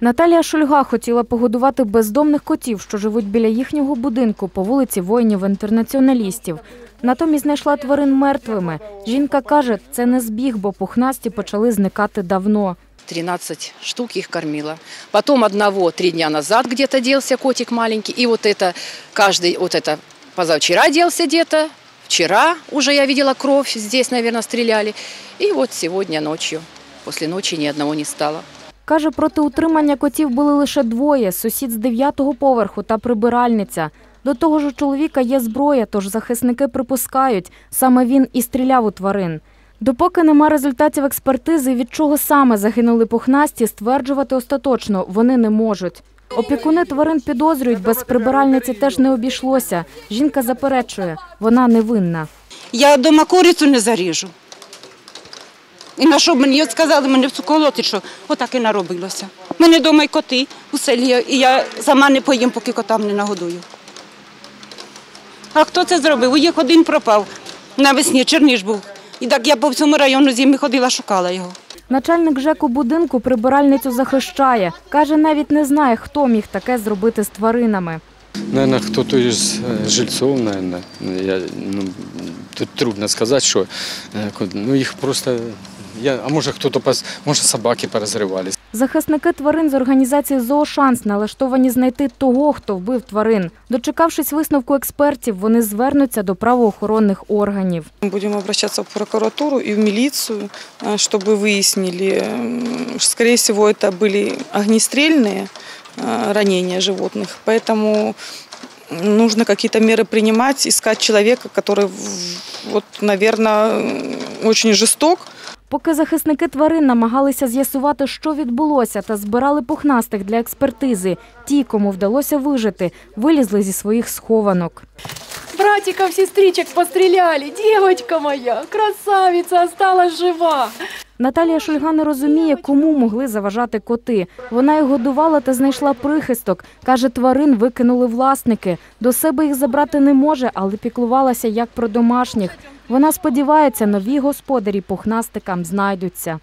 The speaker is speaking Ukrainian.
Наталія Шульга хотіла погодувати бездомних котів, що живуть біля їхнього будинку по вулиці воїнів-інтернаціоналістів. Натомість знайшла тварин мертвими. Жінка каже, це не збіг, бо пухнасті почали зникати давно. 13 штук их кормила. Потом одного три дня назад где-то делся котик маленький. И вот это каждый, вот это позавчера делся где-то. Вчера уже я видела кровь, здесь, наверное, стреляли. И вот сегодня ночью, после ночи ни одного не стало. Каже, проти утримання котів були лише двоє – сусід з дев'ятого поверху та прибиральниця. До того ж у чоловіка є зброя, тож захисники припускають, саме він і стріляв у тварин. Допоки нема результатів експертизи, від чого саме загинули пухнасті, стверджувати остаточно вони не можуть. Опікуни тварин підозрюють, без прибиральниці теж не обійшлося. Жінка заперечує, вона невинна. Я вдома курицю не заріжу. І на що б мені от сказали, мене в цуколоти, що отак і наробилося. У мене вдома й коти у селі, і я сама не поїм, поки котам не нагодую. А хто це зробив? У їх один пропав навесні, Черніж був. І так я по всьому району зими ходила, шукала його. Начальник ЖЕКу будинку прибиральницю захищає. Каже, навіть не знає, хто міг таке зробити з тваринами. Наверное, кто-то из э, жильцов, наверное. Я, ну, тут трудно сказать, что э, ну, их просто... Я, а может, кто-то, пос, может, собаки поразрывались. Захисники тварин з організації «Зоошанс» налаштовані знайти того, хто вбив тварин. Дочекавшись висновку експертів, вони звернуться до правоохоронних органів. Мы Будем обращаться в прокуратуру и в милицию, э, чтобы выяснили. м, Скорее всего, это были огнестрельные э, ранения животных, поэтому нужно какие-то меры принимать, искать человека, который, в- вот, наверное, очень жесток, Поки захисники тварин намагалися з'ясувати, що відбулося, та збирали пухнастих для експертизи, ті, кому вдалося вижити, вилізли зі своїх схованок. Братиков, сестричек постріляли. Дівочка моя, красавиця, осталась жива. Наталія Шульга не розуміє, кому могли заважати коти. Вона їх годувала та знайшла прихисток. Каже, тварин викинули власники. До себе їх забрати не може, але піклувалася як про домашніх. Вона сподівається, нові господарі пухнастикам знайдуться.